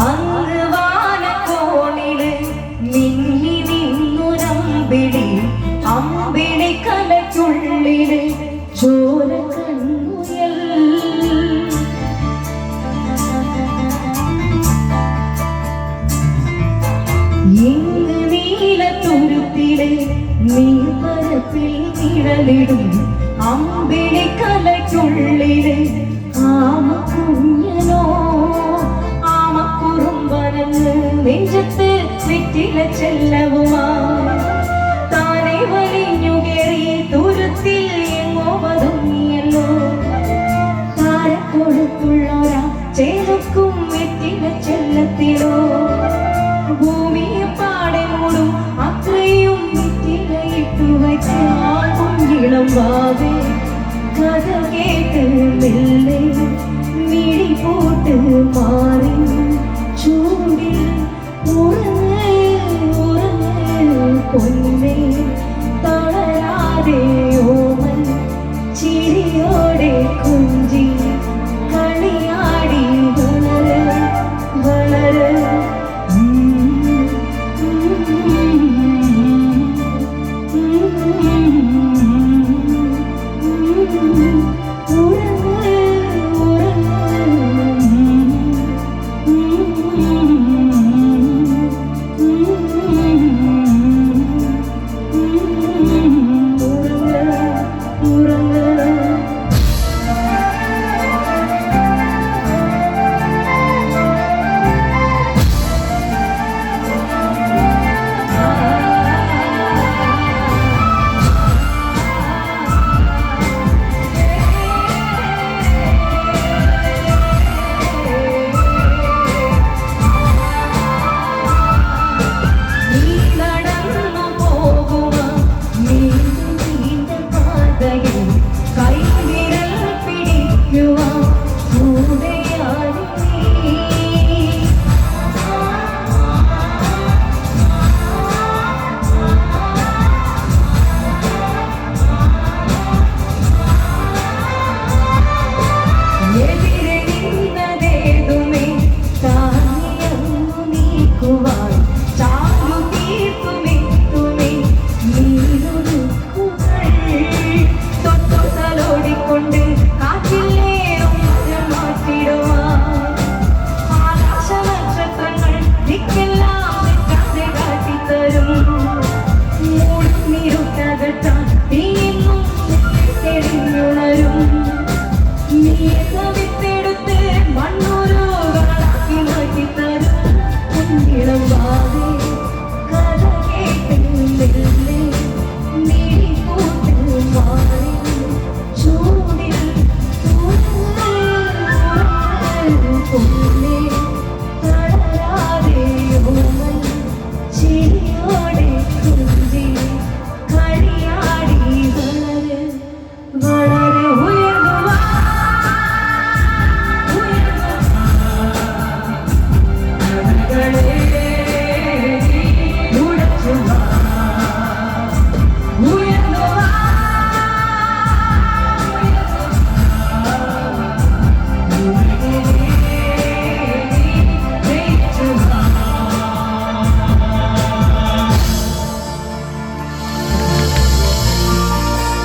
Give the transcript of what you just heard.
അങ്ങ് വാനക്കോണിൽ മിന്നി അമ്പിളി നീ നീർപ്പരപ്പിൽ നിഴലിടും അമ്പിളി കലയ്ക്കുള്ളിലെ നെഞ്ചത്ത് ചെല്ലവുമാ.